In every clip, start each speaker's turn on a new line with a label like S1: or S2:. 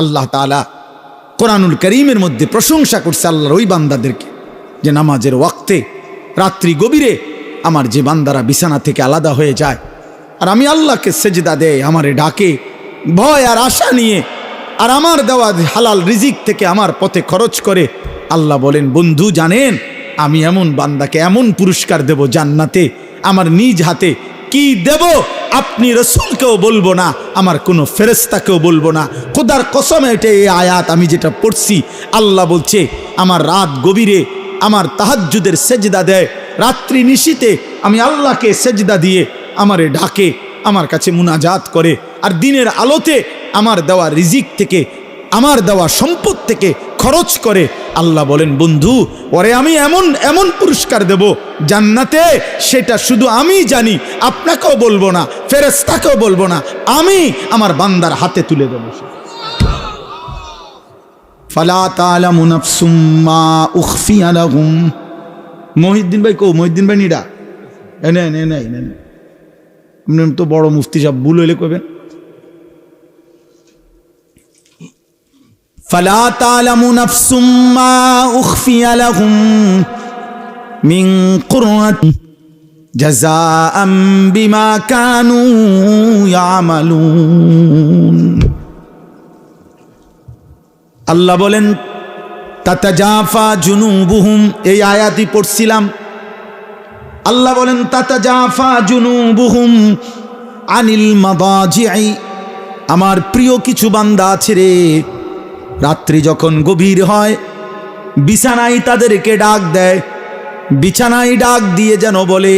S1: আল্লাহ তালা কোরআনুল করিমের মধ্যে প্রশংসা করছে আল্লাহর ওই বান্দাদেরকে যে নামাজের ওয়াক্তে, রাত্রি গভীরে আমার যে বান্দারা বিছানা থেকে আলাদা হয়ে যায় আর আমি আল্লাহকে সেজদা দেয় আমারে ডাকে, ভয় আর আশা নিয়ে আর আমার দেওয়া হালাল রিজিক থেকে আমার পথে খরচ করে আল্লাহ বলেন, বন্ধু, জানেন, আমি এমন বান্দাকে এমন পুরস্কার দেব জান্নাতে, আমার নিজ হাতে কি দেব? আপনি রসুলকেও বলব না, আমার কোনো ফেরেস্তাকেও বলব না। খোদার কসম এটা এই আয়াত আমি যেটা পড়ছি, আল্লাহ বলছে, আমার রাত গভীরে আমার তাহাজ্জুদের সেজদা দেয়, রাত্রি নিশিতে আমি আল্লাহকে সেজদা দিয়ে আমারে ডাকে, আমার কাছে মুনাজাত করে, আর দিনের আলোতে আমার দেওয়া রিজিক থেকে আমার দেওয়া সম্পদ থেকে খরচ করে আল্লাহ বলেন, বন্ধু ওরে আমি এমন এমন পুরস্কার দেব জান্নাতে, সেটা শুধু আমি জানি, আপনাকেও বলব না ফেরেস্তাকেও বলব না, আমি আমার বান্দার হাতে তুলে দেবো মহিউদ্দিন ভাই কো মহিউদ্দিন ভাই নিডা? এনে এনে এনে তো বড় মুফতি সাহেব, ভুল হইলে কইবেন। فلا تعلم نفس ما أخفي لهم من قرة جزاء بما كانوا يعملون আল্লাহ বলেন তাতাজাফা জুনুবুহুম এই আয়াতই পড়ছিলাম আল্লাহ বলেন তাতাজাফা জুনুবুহুম আনিল মাদাজিআই আমার প্রিয় কিছু বান্দা আছে রে রাত্রি যখন গভীর হয়, বিছানায় তাদেরকে ডাক দেয়। বিছানায় ডাক দিয়ে যেন বলে,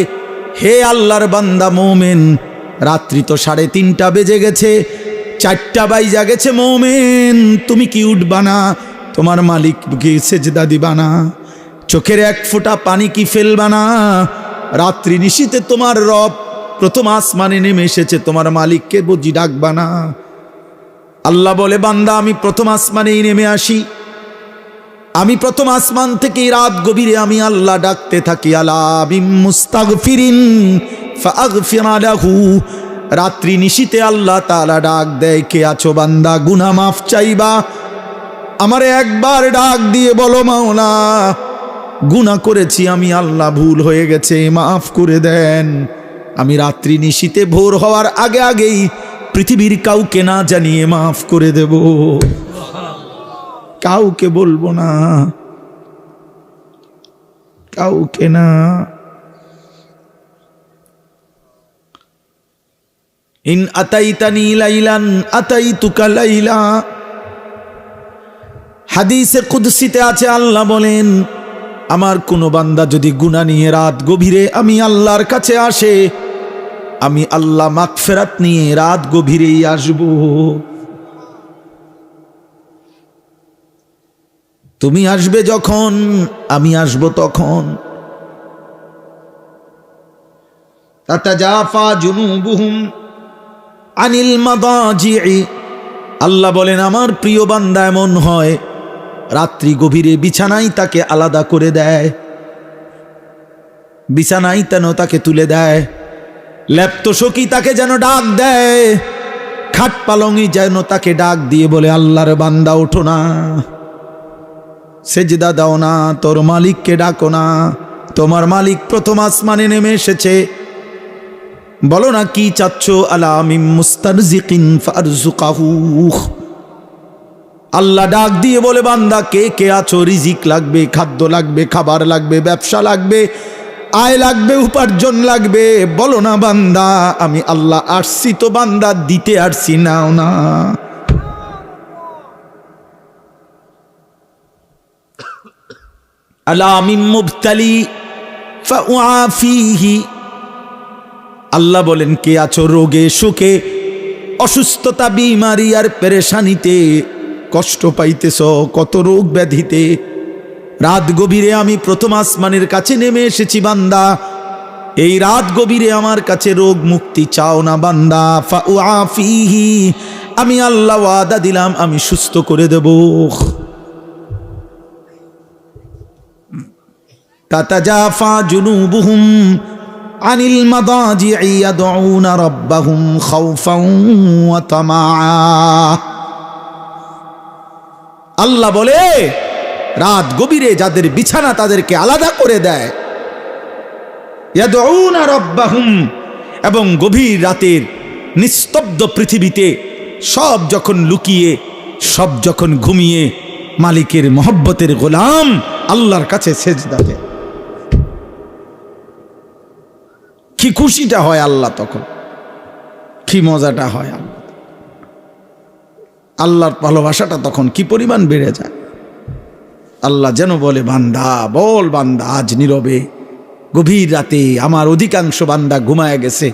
S1: হে আল্লাহর বান্দা মৌমেন, রাত্রি তো সাড়ে তিনটা বেজে গেছে, চারটা বাইজা গেছে মৌমেন, তুমি কি উঠবা না? তোমার মালিক সেজদা দিবা না? চোখের এক ফোঁটা পানি কি ফেলবা না? রাত্রি নিশীতে তোমার রব প্রথম আসমানে নেমে এসেছে, তোমার মালিককে বুঝি ডাকবা না? আল্লাহ বলে, বান্দা, আমি প্রথম আসমানেই নেমে আসি। আমি প্রথম আসমান থেকে রাত গভীরে আমি আল্লাহ ডাকতে থাকি ফাগফিরালাহু রাত্রি নিশিতে আল্লাহ তাআলা ডাক দেয়, কে আছো বান্দা, গুনাহ মাফ চাইবা? আমারে একবার ডাক দিয়ে বলো, মাওলা গুনা করেছি আমি, আল্লাহ ভুল হয়ে গেছে, মাফ করে দেন। আমি রাত্রি নিশিতে ভোর হওয়ার আগে আগেই পৃথিবীর কাউকে না জানিয়ে মাফ করে দেব। কাউকে বলব না। কাউকে না। ইন আতাইতানি লাইলান, আতাইতুকা লাইলা। হাদিসে কুদসিতে আছে, আল্লাহ বলেন, আমার কোনো বান্দা যদি গুনাহ নিয়ে রাত গভীরে আমি আল্লাহর কাছে আসে আমি আল্লাহ মাগফেরাত নিয়ে রাত গভীরেই আসব। তুমি আসবে যখন, আমি আসব তখন। আনিল আল্লাহ বলেন, আমার প্রিয় বান্দা এমন হয়, রাত্রি গভীরে বিছানায় তাকে আলাদা করে দেয়। বিছানায় তেন তাকে তুলে দেয়। ল্যাপ্ত সখী তাকে যেন ডাক দেয়। খাট পালঙ্গি যেন তাকে ডাক দিয়ে বলে, আল্লাহর বান্দা, ওঠো না। সেজদা দাও না, তোর মালিককে ডাকো না। তোমার মালিক প্রথম আসমানে নেমে এসেছে। বলো না, কি চাচ্ছ? আলামিম মুস্তারজিকিন ফারজুকাহু আল্লাহ ডাক দিয়ে বলে, বান্দা, কে কে আছো? রিজিক লাগবে, খাদ্য লাগবে, খাবার লাগবে, ব্যবসা লাগবে। আয় লাগবে, উপার্জন লাগবে। বলো না বান্দা, আমি আল্লাহ আসছি তো বান্দা, দিতে আসছি, নাও না। আল্লাহ বলেন, কে আছো রোগে, সুখে, অসুস্থতা, বিমারি আর পেরেশানিতে কষ্ট পাইতেছ, কত রোগ ব্যাধিতে। রাত গভীরে আমি প্রথম আসমানের কাছে নেমে এসেছি, বান্দা। এই রাত গভীরে আমার কাছে রোগ মুক্তি চাও না, বান্দা। ফাউআফিহি আমি আল্লাহ ওয়াদা দিলাম, আমি সুস্থ করে দেব। আনিল আল্লাহ বলে রাত গভীরে যাদের বিছানা তাদেরকে আলাদা করে দেয়। রাব্বাহুম। এবং গভীর রাতের নিস্তব্ধ পৃথিবীতে সব যখন লুকিয়ে, সব যখন ঘুমিয়ে মালিকের মহব্বতের গোলাম আল্লাহর কাছে সেজদাতে কি খুশিটা হয় আল্লাহ তখন। কি মজাটা হয় আল্লাহ। আল্লাহর ভালোবাসাটা তখন কি পরিমাণ বেড়ে যায়। আল্লাহ যেন বলে, বান্দা, বল বান্দা, আজ নীরবে। গভীর রাতে আমার অধিকাংশ বান্দা ঘুমায় গেছে।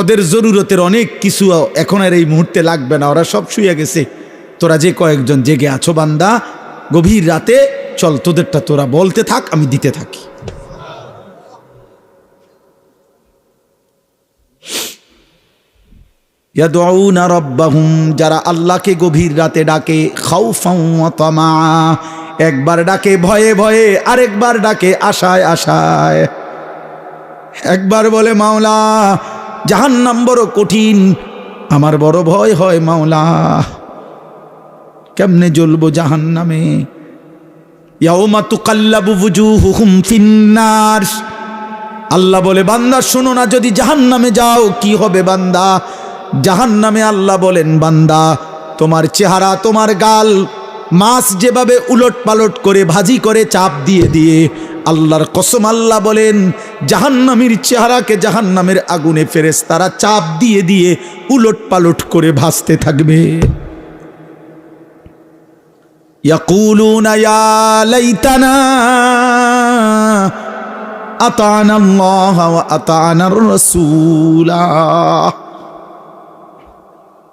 S1: ওদের জরুরতের অনেক কিছু এখন আর এই মুহূর্তে লাগবে না, ওরা সব শুয়ে গেছে। তোরা যে কয়েকজন জেগে আছো বান্দা, গভীর রাতে চল, তোদেরটা তোরা বলতে থাক, আমি দিতে থাকি। যারা আল্লাহকে গভীর রাতে ডাকে, খাউফাও ওয়া তামা। একবার ডাকে ভয়ে ভয়ে, আরেকবার ডাকে আশায় আশায়। একবার বলে, মাওলা, জাহান্নাম বড় কঠিন, আমার বড় ভয় হয় মাওলা। কেমনে জ্বলবো বুজুহুহুম ফিন্নার। আল্লাহ বলে, বান্দা, শোনো না, যদি জাহান নামে যাও, কি হবে বান্দা? জাহান নামে আল্লাহ বলেন, বান্দা, তোমার চেহারা, তোমার গাল মাছ যেভাবে উলট পালট করে ভাজি করে চাপ দিয়ে দিয়ে আল্লাহর কসম আল্লাহ বলেন জাহান্নামীর চেহারাকে জাহান্নামের আগুনে ফেরেস তারা চাপ দিয়ে দিয়ে উলট পালট করে ভাসতে থাকবে يقولون يا ليتنا أطعنا الله وأطعنا الرسول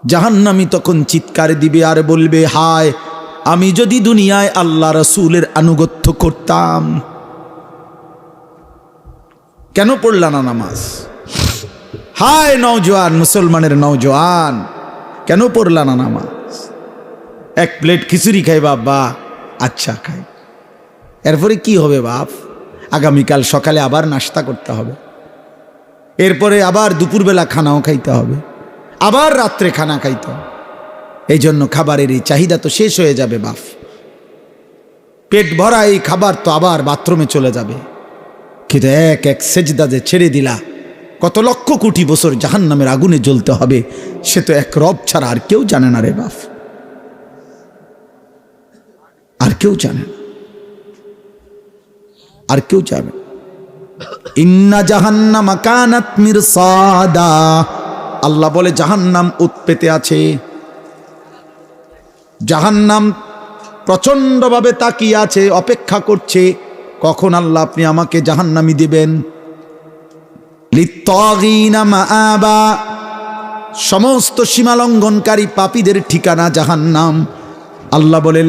S1: জাহান্নামি তখন চিৎকার দিবে আর বলবে হায় আমি যদি দুনিয়ায় আল্লাহ রসুলের আনুগত্য করতাম, কেন পড়লা না নামাজ? হায় নওজোয়ান, মুসলমানের নওজোয়ান, কেন পড়লা না নামাজ? এক প্লেট খিচুড়ি খাই বাবা আচ্ছা খাই। এরপরে কি হবে বাপ? আগামীকাল সকালে আবার নাস্তা করতে হবে। এরপরে আবার দুপুরবেলা খানাও খাইতে হবে। আবার রাত্রে খানা খাইতে হবে। এই জন্য খাবারের এই চাহিদা তো শেষ হয়ে যাবে বাপ পেট ভরা এই খাবার তো আবার বাথরুমে চলে যাবে। কিন্তু এক এক সেজদা যে ছেড়ে দিলা, কত লক্ষ কোটি বছর জাহান নামের আগুনে জ্বলতে হবে, সে তো এক রব ছাড়া আর কেউ জানে না রে বাপ আর কেউ জানে না। আর কেউ জানে। ইন্না জাহান্নামা কানাত মিরসাদা। আল্লাহ বলে, জাহান্নাম উৎপেতে আছে। জাহান্নাম প্রচণ্ডভাবে তাকিয়ে আছে, অপেক্ষা করছে, কখন আল্লাহ আপনি আমাকে জাহান্নামি দেবেন? মাআবা, সমস্ত সীমালঙ্ঘনকারী পাপীদের ঠিকানা জাহান্নাম। আল্লাহ বলে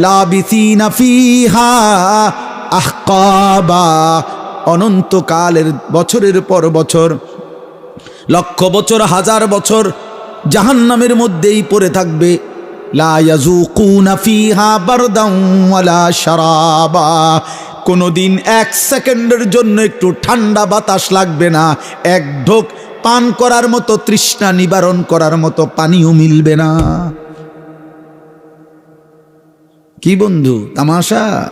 S1: আহকাবা, অনন্তকালের বছরের পর বছর, লক্ষ বছর, হাজার বছর জাহান্নামের মধ্যেই পড়ে থাকবে। শারাবা। কোনোদিন এক সেকেন্ডের জন্য একটু ঠান্ডা বাতাস লাগবে না। এক ঢোক পান করার মতো, তৃষ্ণা নিবারণ করার মতো পানিও মিলবে না। কি বন্ধু, তামাশা?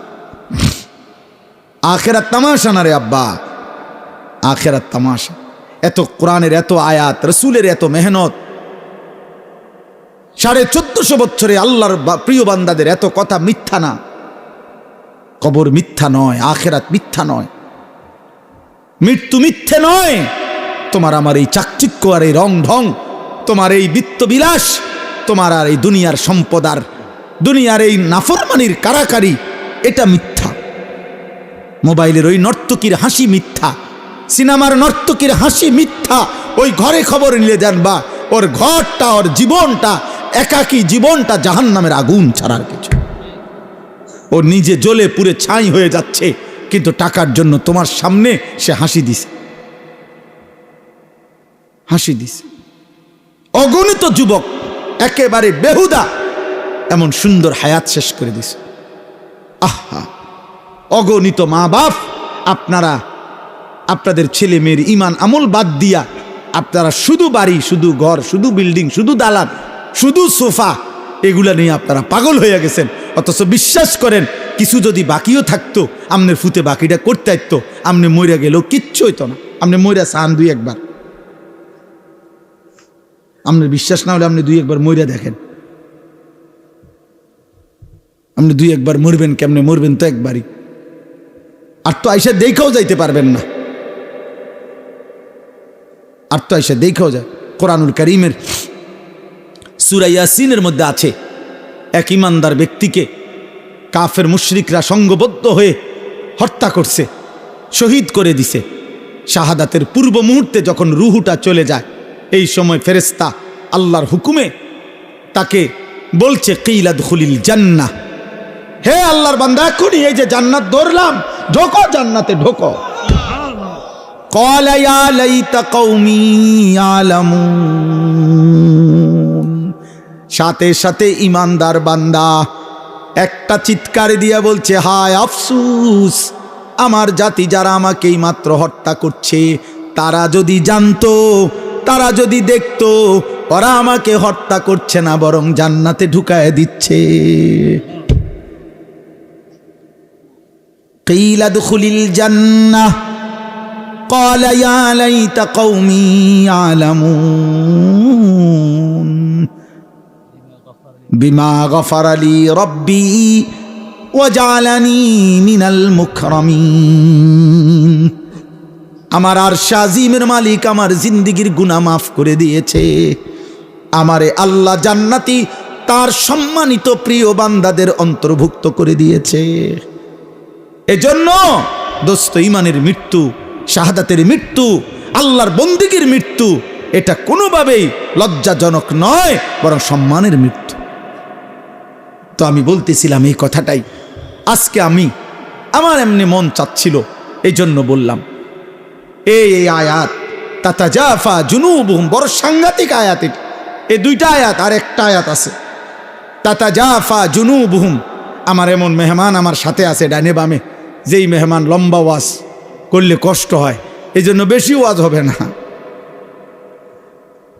S1: আখেরা তামাশা না রে আব্বা? আখেরা তামাশা। এত কোরআনের এত আয়াত, রসুলের এত মেহনত সাড়ে চোদ্দশো বছরে আল্লাহর প্রিয় বান্দাদের এত কথা মিথ্যা না। কবর মিথ্যা নয়, আখেরাত মিথ্যা নয়। মৃত্যু মিথ্যে নয়। তোমার আমার এই চাকচিক্য আর এই রং ঢং, তোমার এই বিত্তবিলাস তোমার আর এই দুনিয়ার সম্পদ আর দুনিয়ার এই নাফরমানির কারাকারি, এটা মিথ্যা। মোবাইলের ওই নর্তকীর হাসি মিথ্যা, সিনেমার নর্তকীর হাসি মিথ্যা, ওই ঘরে খবর নিলে জানবা, ওর ঘরটা, ওর জীবনটা একাকী জীবনটা জাহান্নামের আগুন ছাড়ার কিছু। ও নিজে জ্বলে পুরে ছাই হয়ে যাচ্ছে, কিন্তু টাকার জন্য তোমার সামনে সে হাসি দিছে। হাসি দিছে। অগণিত যুবক, একেবারে বেহুদা, এমন সুন্দর হায়াত শেষ করে দিছে। আহা, অগণিত মা বাপ আপনারা, আপনাদের ছেলে মেয়ের ইমান আমল বাদ দিয়া, আপনারা শুধু বাড়ি, শুধু ঘর, শুধু বিল্ডিং, শুধু দালান শুধু সোফা, এগুলা নিয়ে আপনারা পাগল হয়ে গেছেন। অথচ বিশ্বাস করেন, কিছু যদি বাকিও থাকতো আমনের ফুতে বাকিটা করতে আসতো আমনে মইরা গেলেও কিচ্ছু হইতো না। আপনি মইরা চান দুই একবার। আপনার বিশ্বাস না হলে আপনি দুই একবার মইরা দেখেন। আপনি দুই একবার মরবেন কেমনে? মরবেন তো একবারই। আর তো আইসা দেখেও যাইতে পারবেন না। আর তো আইসা দেখেও যায়। কোরআনুল করিমের সুরাইয়াসিনের মধ্যে আছে এক ইমানদার ব্যক্তিকে কাফের মুশরিকরা সঙ্গবদ্ধ হয়ে হত্যা করছে শহীদ করে দিছে শাহাদাতের পূর্ব মুহূর্তে যখন রুহুটা চলে যায় এই সময় ফেরেস্তা আল্লাহর হুকুমে তাকে বলছে কিলাদ খুলিল জান্না হে আল্লাহর বান্দা এখনই এই যে জান্নাত ধরলাম ঢোকো জান্নাতে ঢোকো قال يا ليت قومي يعلمون সাথে সাথে ইমানদার বান্দা একটা চিৎকার দিয়া বলছে হায় আফসুস আমার জাতি যারা আমাকে মাত্র হত্যা করছে তারা যদি জানতো তারা যদি দেখতো ওরা আমাকে হত্যা করছে না বরং জান্নাতে ঢুকায় দিচ্ছে قيل ادخل الجنة قال يا ليت قومي يعلمون বিমা গফার আলী রব্বি ওয়াজালানি মিনাল মুখরমিন আমার আর শাজিমের মালিক আমার জিন্দিগির গুণা মাফ করে দিয়েছে। আমারে আল্লাহ জান্নাতি তার সম্মানিত প্রিয় বান্দাদের অন্তর্ভুক্ত করে দিয়েছে। এজন্য দোস্ত ইমানের মৃত্যু, শাহাদাতের মৃত্যু, আল্লাহর বন্দিগির মৃত্যু, এটা কোনোভাবেই লজ্জাজনক নয়, বরং সম্মানের মৃত্যু। তো আমি বলতেছিলাম এই কথাটাই। আজকে আমি আমার এমনি মন চাচ্ছিল এই জন্য বললাম এই এই আয়াত তাতা জাফা জুনুবুম বড় সাংঘাতিক আয়াত এটা। এই দুইটা আয়াত, আর একটা আয়াত আছে। তাতা জাফা জুনুবুহুম, আমার এমন মেহমান আমার সাথে আছে ডানে বামে। যেই মেহমান লম্বা ওয়াজ করলে কষ্ট হয় এই জন্য বেশি ওয়াজ হবে না।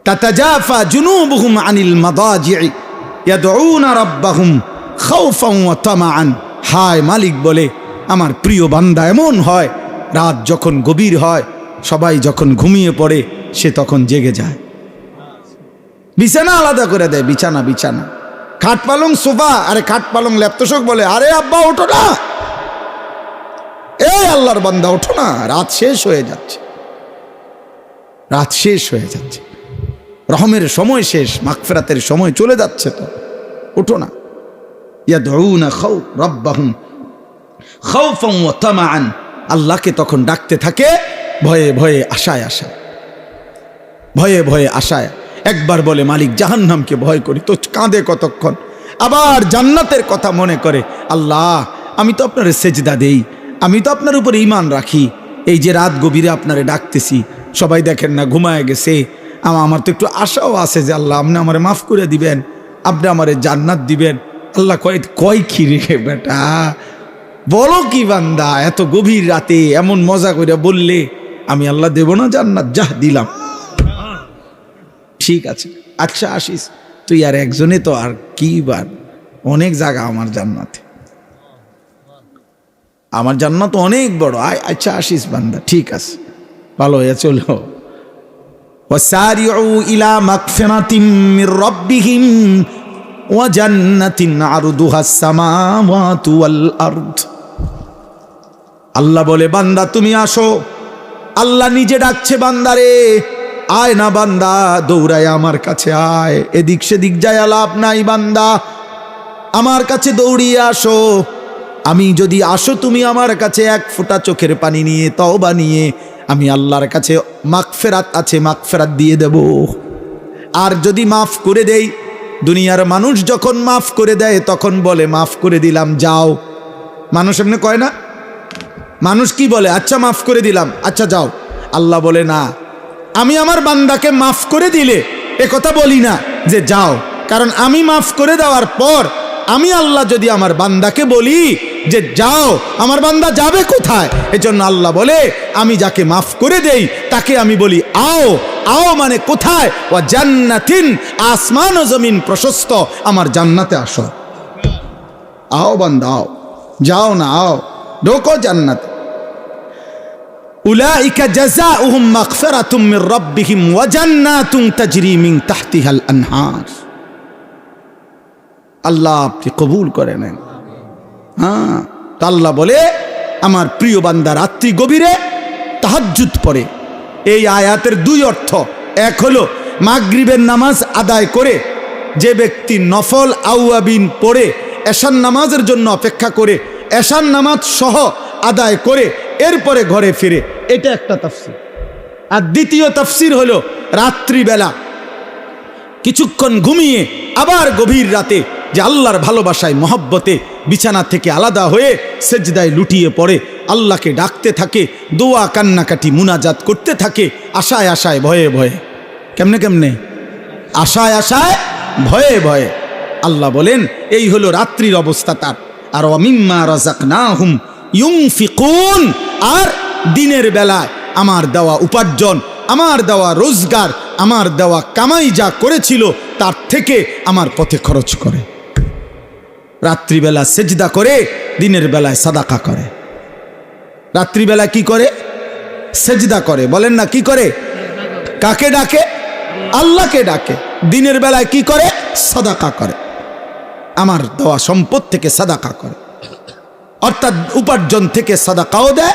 S1: তাতাজাফা জুনুবুহুম আনিল মাদা মাদাজি'i হায় মালিক বলে, আমার প্রিয় বান্দা এমন হয়, রাত যখন গভীর হয়, সবাই যখন ঘুমিয়ে পড়ে, সে তখন জেগে যায়। বিছানা আলাদা করে দেয়, বিছানা বিছানা। খাট পালং সোফা, আরে খাট পালং ল্যাপতোষক বলে, আরে আব্বা, ওঠো না। এই আল্লাহর বান্দা, ওঠো না। রাত শেষ হয়ে যাচ্ছে। রাত শেষ হয়ে যাচ্ছে। রহমের সময় শেষ, মাগফেরাতের সময় চলে যাচ্ছে তো। ওঠো না। ইয়া দৌনা খাও রব্বাহুম খাউফাম ওয়া তামাআন। আল্লাহকে তখন ডাকতে থাকে, ভয়ে ভয়ে আশায় আশায়। ভয়ে ভয়ে আশায়। একবার বলে, মালিক জাহান্নামকে ভয় করি, তো কাঁদে কতক্ষণ। আবার জান্নাতের কথা মনে করে, আল্লাহ, আমি তো আপনার সেজদা দেই, আমি তো আপনার উপর ইমান রাখি। এই যে রাত গভীরে আপনারে ডাকতেছি, সবাই দেখেন না, ঘুমায় গেছে। আমার তো একটু আশাও আছে যে আল্লাহ, আপনি আমারে মাফ করে দিবেন, আপনি আমারে জান্নাত দিবেন। আল্লাহ কয় কয় কি রে বেটা? বলো কি বান্দা, এত গভীর রাতে এমন মজা করে বললে, আমি আল্লাহ দেব না জান্নাত, যাহ দিলাম। ঠিক আছে আচ্ছা আসিস, তুই আর একজনে তো আর কি বার? অনেক জায়গা আমার জান্নাতে। আমার জান্নাত অনেক বড়। আয় আচ্ছা আসিস বান্দা, ঠিক আছে। ভালো হয়ে চলো। وسارعوا إلى مغفرة من ربهم وجنة عرضها السماوات والأرض আল্লাহ বলে বান্দা তুমি আসো আল্লাহ নিজে ডাকছে বান্দারে আয় না বান্দা দৌড়ায় আমার কাছে আয় এদিক সেদিক যায় লাভ নাই বান্দা আমার কাছে দৌড়িয়ে আসো আমি যদি আসো তুমি আমার কাছে এক ফোঁটা চোখের পানি নিয়ে তওবা নিয়ে আমি আল্লাহর কাছে মাগফেরাত আছে, মাগফেরাত দিয়ে দেব। আর যদি মাফ করে দেই, দুনিয়ার মানুষ যখন মাফ করে দেয়, তখন বলে, মাফ করে দিলাম, যাও। মানুষ এমনি কয় না? মানুষ কি বলে? আচ্ছা মাফ করে দিলাম আচ্ছা যাও। আল্লাহ বলে, না, আমি আমার বান্দাকে মাফ করে দিলে কথা বলি না যে যাও। কারণ আমি মাফ করে দেওয়ার পর আমি আল্লাহ যদি আমার বান্দাকে বলি যে যাও, আমার বান্দা যাবে কোথায়? এজন্য আল্লাহ বলে, আমি যাকে মাফ করে দেই, তাকে আমি বলি, আও আও মানে কোথায়? ও জান্নাতিন, আসমান ও জমিন প্রশস্ত, আমার জান্নাতে আসো। আও বান্দা, আও, যাও না, আও, ঢোকো জান্নাতে। মির রাব্বিহিম ওয়া জান্নাতুন তাজরি মিন তাহতিহাল আনহার। আল্লাহ আপনি কবুল করে নেন। হ্যাঁ। আল্লাহ বলে, আমার প্রিয় বান্দা রাত্রি গভীরে তাহাজ্জুদ পড়ে। এই আয়াতের দুই অর্থ। এক হলো, মাগরিবের নামাজ আদায় করে যে ব্যক্তি নফল আউয়াবিন পড়ে এশান নামাজের জন্য অপেক্ষা করে এশান নামাজ সহ আদায় করে, এরপরে ঘরে ফিরে। এটা একটা তাফসির। আর দ্বিতীয় তাফসির হলো, রাত্রিবেলা কিছুক্ষণ ঘুমিয়ে আবার গভীর রাতে যে আল্লাহর ভালোবাসায়, মহব্বতে বিছানা থেকে আলাদা হয়ে সেজদায় লুটিয়ে পড়ে, আল্লাহকে ডাকতে থাকে, দোয়া কান্নাকাটি মুনাজাত করতে থাকে, আশায় আশায়, ভয়ে ভয়ে। কেমনে কেমনে? আশায় আশায়, ভয়ে ভয়ে। আল্লাহ বলেন, এই হলো রাত্রির অবস্থা তার। আর অমিম্মা রাজাক না হুম ইউংফিকুন আর দিনের বেলায় আমার দেওয়া উপার্জন, আমার দেওয়া রোজগার, আমার দেওয়া কামাই যা করেছিল, তার থেকে আমার পথে খরচ করে। রাত্রিবেলা সেজদা করে, দিনের বেলায় সাদাকা করে। রাত্রিবেলা কি করে? সেজদা করে। বলেন না, কি করে? কাকে ডাকে? আল্লাহকে ডাকে। দিনের বেলায় কি করে? সাদাকা করে। আমার দেওয়া সম্পদ থেকে সাদাকা করে। অর্থাৎ উপার্জন থেকে সাদাকাও দেয়,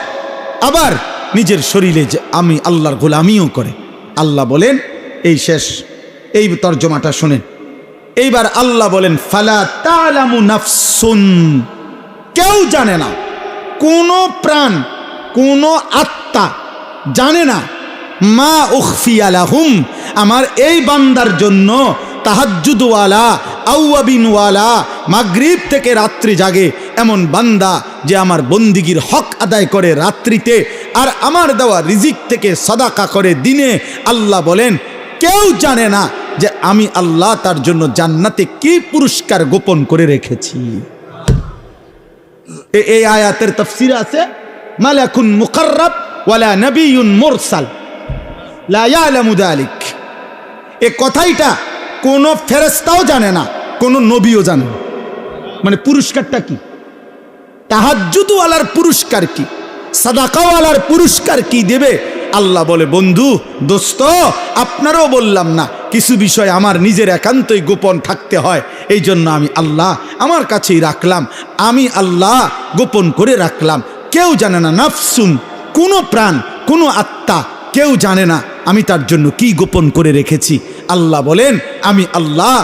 S1: আবার নিজের শরীরে যে আমি আল্লাহর গোলামিও করে। আল্লাহ বলেন, এই শেষ, এই তর্জমাটা শোনেন। এইবার আল্লাহ বলেন, ফালা তালামু নাফসুন। কেউ জানে না। কোনো প্রাণ, কোনো আত্মা জানে না। মা উখফি আলাহুম আমার এই বান্দার জন্য তাহাজ্জুদওয়ালা আউয়াবিনওয়ালা মাগরিব থেকে রাত্রি জাগে এমন বান্দা যে আমার বন্দিগির হক আদায় করে রাত্রিতে আর আমার দেওয়া রিজিক থেকে সদাকা করে দিনে আল্লাহ বলেন, কেউ জানে না যে আমি আল্লাহ তার জন্য জান্নাতে কি পুরস্কার গোপন করে রেখেছি? এই আয়াতের তফসির আছে, মালাকুন মুকাররাব ওয়ালা মুরসাল, লা ইয়ালামু এ কথাইটা কোনো ফেরেস্তাও জানে না, কোনো নবীও জানে না। মানে পুরস্কারটা কি? তাহাজ্জুদওয়ালার পুরস্কার কি? সাদাকাওয়ালার পুরস্কার কি দেবে? আল্লাহ বলে, বন্ধু, দোস্ত, আপনারও বললাম না, কিছু বিষয় আমার নিজের একান্তই গোপন থাকতে হয় এই জন্য আমি আল্লাহ আমার কাছেই রাখলাম, আমি আল্লাহ গোপন করে রাখলাম। কেউ জানে না, নাফসুন, কোনো প্রাণ, কোনো আত্মা, কেউ জানে না, আমি তার জন্য কি গোপন করে রেখেছি। আল্লাহ বলেন, আমি আল্লাহ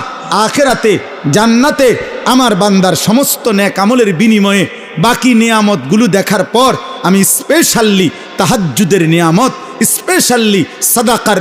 S1: আখেরাতে, জান্নাতে আমার বান্দার সমস্ত ন্যাক আমলের বিনিময়ে বাকি নিয়ামতগুলো দেখার পর আমি স্পেশালি তাহাজ্জুদের নিয়ামত স্পেশালি সাদাকার